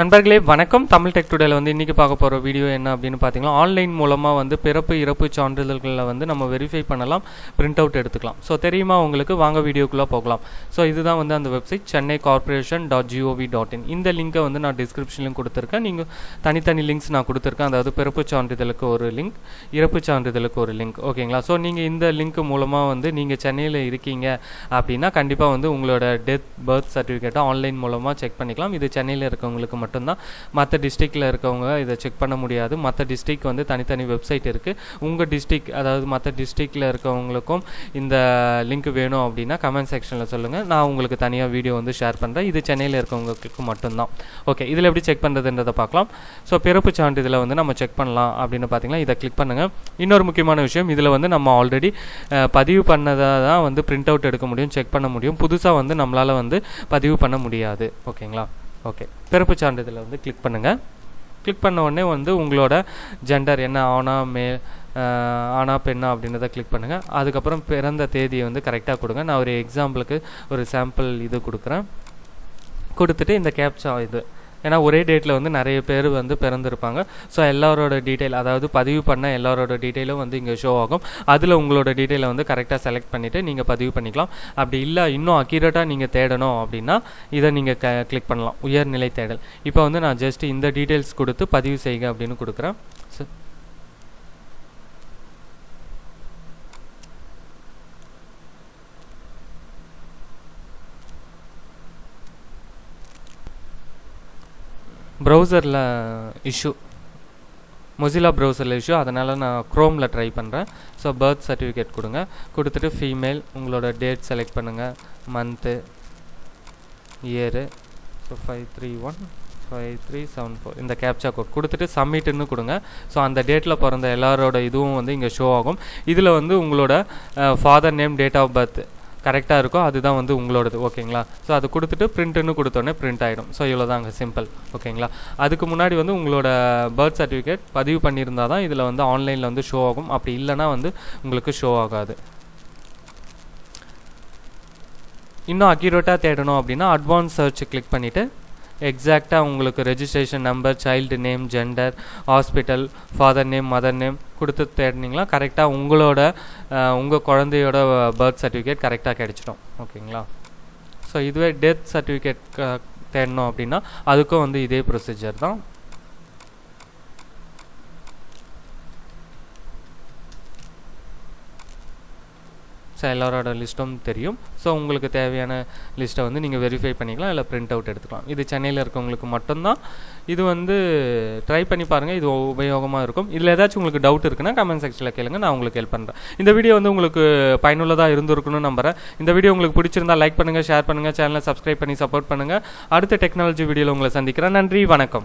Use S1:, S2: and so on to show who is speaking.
S1: நண்பர்களே வணக்கம். தமிழ் டெக் டுடேல வந்து இன்றைக்கி பார்க்க போகிற வீடியோ என்ன அப்படின்னு பார்த்தீங்கன்னா ஆன்லைன் மூலமாக வந்து பிறப்பு இறப்பு சான்றிதழ்களில் வந்து நம்ம வெரிஃபை பண்ணலாம் பிரிண்ட் அவுட் எடுத்துக்கலாம். ஸோ தெரியுமா உங்களுக்கு? வாங்க வீடியோக்குள்ளே போகலாம். ஸோ இதுதான் வந்து அந்த website Chennai corporation dot G O V dot in இந்த லிங்கை வந்து நான் டிஸ்கிரிப்ஷன்லையும் கொடுத்துருக்கேன். நீங்கள் தனித்தனி லிங்க்ஸ் நான் கொடுத்துருக்கேன். அதாவது பிறப்பு சான்றிதழுக்கு ஒரு லிங்க் இறப்பு சான்றிதழுக்கு ஒரு லிங்க் ஓகேங்களா ஸோ நீங்கள் இந்த லிங்க் மூலமாக வந்து நீங்கள் சென்னையில் இருக்கீங்க அப்படின்னா கண்டிப்பாக வந்து உங்களோட டெத் பர்த் சர்டிஃபிகேட்டை ஆன்லைன் மூலமாக செக் பண்ணிக்கலாம். இது சென்னையில் இருக்கவங்களுக்கு மட்டும்தான். மற்ற டிஸ்ட்ரிக்டில் இருக்கவங்க இதை செக் பண்ண முடியாது. மற்ற டிஸ்ட்ரிக் வந்து தனித்தனி வெப்சைட் இருக்குது உங்கள் டிஸ்ட்ரிக் அதாவது மற்ற டிஸ்ட்ரிக்டில் இருக்கவங்களுக்கும் இந்த லிங்க் வேணும் அப்படின்னா கமெண்ட் செக்ஷனில் சொல்லுங்கள் நான் உங்களுக்கு தனியாக வீடியோ வந்து ஷேர் பண்ணுறேன் இது சென்னையில் இருக்கவங்களுக்கு மட்டும்தான். ஓகே இதில் எப்படி செக் பண்ணுறதுன்றதை பார்க்கலாம். ஸோ பிறப்பு சான்றிதழை வந்து நம்ம செக் பண்ணலாம் அப்படின்னு பார்த்தீங்கன்னா இதை கிளிக் பண்ணுங்கள் இன்னொரு முக்கியமான விஷயம் இதில் வந்து நம்ம ஆல்ரெடி பதிவு பண்ணதை தான் வந்து பிரிண்ட் அவுட் எடுக்க முடியும் செக் பண்ண முடியும். புதுசாக வந்து நம்மளால் வந்து பதிவு பண்ண முடியாது. ஓகேங்களா ஓகே பிறப்பு சான்றிதழை வந்து கிளிக் பண்ணுங்கள் கிளிக் பண்ண உடனே வந்து உங்களோட ஜெண்டர் என்ன ஆனா மே ஆனா பெண்ணா அப்படின்றத கிளிக் பண்ணுங்கள் அதுக்கப்புறம் பிறந்த தேதியை வந்து கரெக்டாக கொடுங்க. நான் ஒரு எக்ஸாம்பிளுக்கு ஒரு சாம்பிள் இது கொடுக்குறேன். கொடுத்துட்டு இந்த கேப்சா இது ஏன்னா ஒரே டேட்டில் வந்து நிறைய பேர் வந்து பிறந்திருப்பாங்க. ஸோ எல்லாரோட டீட்டெயில் அதாவது பதிவு பண்ண எல்லாரோட டீட்டெயிலும் வந்து இங்கே ஷோ ஆகும். அதில் உங்களோட டீட்டெயிலை வந்து கரெக்டாக செலக்ட் பண்ணிவிட்டு நீங்கள் பதிவு பண்ணிக்கலாம். அப்படி இல்லை இன்னும் அக்யூரேட்டாக நீங்கள் தேடணும் அப்படின்னா இதை நீங்கள் க கிளிக் பண்ணலாம். உயர்நிலை தேடல். இப்போ வந்து நான் ஜஸ்ட் இந்த டீட்டெயில்ஸ் கொடுத்து பதிவு செய்க அப்படின்னு கொடுக்குறேன். ப்ரௌசரில் இஷ்யூ மொசிலா ப்ரௌசரில் இஷ்யூ அதனால் நான் க்ரோமில் ட்ரை பண்ணுறேன் ஸோ பர்த் சர்டிஃபிகேட் கொடுங்க. கொடுத்துட்டு ஃபீமேல் உங்களோட டேட் செலக்ட் பண்ணுங்கள் month year so five three one five three seven four இந்த கேப்சா கோட் கொடுத்துட்டு சப்மிட்டுன்னு கொடுங்க. ஸோ அந்த டேட்டில் பிறந்த எல்லாரோட இதுவும் வந்து இங்கே ஷோ ஆகும். இதில் வந்து உங்களோட father name date of birth கரெக்டாக இருக்கோ அதுதான் வந்து உங்களோடது. ஓகேங்களா? ஸோ அது கொடுத்துட்டு பிரிண்ட்டுன்னு கொடுத்தோன்னே பிரிண்ட் ஆகிடும் ஸோ இவ்வளோ தாங்க சிம்பிள் ஓகேங்களா? அதுக்கு முன்னாடி வந்து உங்களோட பர்த் சர்டிஃபிகேட் பதிவு பண்ணியிருந்தால் தான் இதில் வந்து ஆன்லைனில் வந்து ஷோ ஆகும். அப்படி இல்லைனா வந்து உங்களுக்கு ஷோ ஆகாது. இன்னும் அக்யூரேட்டாக தேடணும் அப்படின்னா அட்வான்ஸ் சர்ச் கிளிக் பண்ணிவிட்டு எக்ஸாக்டாக உங்களுக்கு registration number child name gender hospital father name mother name கொடுத்து தேடினீங்களா? கரெக்டாக உங்களோட உங்கள் குழந்தையோட பர்த் சர்டிஃபிகேட் கரெக்டாக கிடச்சிடும். ஓகேங்களா ஸோ இதுவே டெத் சர்டிஃபிகேட் தேடணும் அப்படின்னா அதுக்கும் வந்து இதே ப்ரொசீஜர் தான். ஸோ எல்லாரோட லிஸ்ட்டும் தெரியும். ஸோ உங்களுக்கு தேவையான லிஸ்ட்டை வந்து நீங்கள் வெரிஃபை பண்ணிக்கலாம் இல்லை பிரிண்ட் அவுட் எடுத்துக்கலாம். இது சென்னையில் இருக்கவங்களுக்கு மட்டும்தான். இது வந்து ட்ரை பண்ணி பாருங்கள் இது உபயோகமாக இருக்கும். இதில் ஏதாச்சும் உங்களுக்கு டவுட் இருக்குன்னா கமெண்ட் செக்ஷனில் கேளுங்க நான் உங்களுக்கு ஹெல்ப் பண்ணுறேன் இந்த வீடியோ வந்து உங்களுக்கு பயனுள்ளதாக இருந்திருக்குன்னு நம்புகிறேன் இந்த வீடியோ உங்களுக்கு பிடிச்சிருந்தா லைக் பண்ணுங்கள் ஷேர் பண்ணுங்கள் சேனலை சப்ஸ்கிரைப் பண்ணி சப்போர்ட் பண்ணுங்கள் அடுத்த டெக்னாலஜி வீடியோவில் உங்களை சந்திக்கிறேன். நன்றி வணக்கம்.